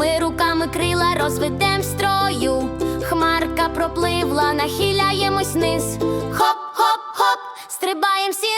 Ми руками крила розведем строю, хмарка пропливла, нахиляємось низ. Хоп, хоп, хоп, стрибаєм всі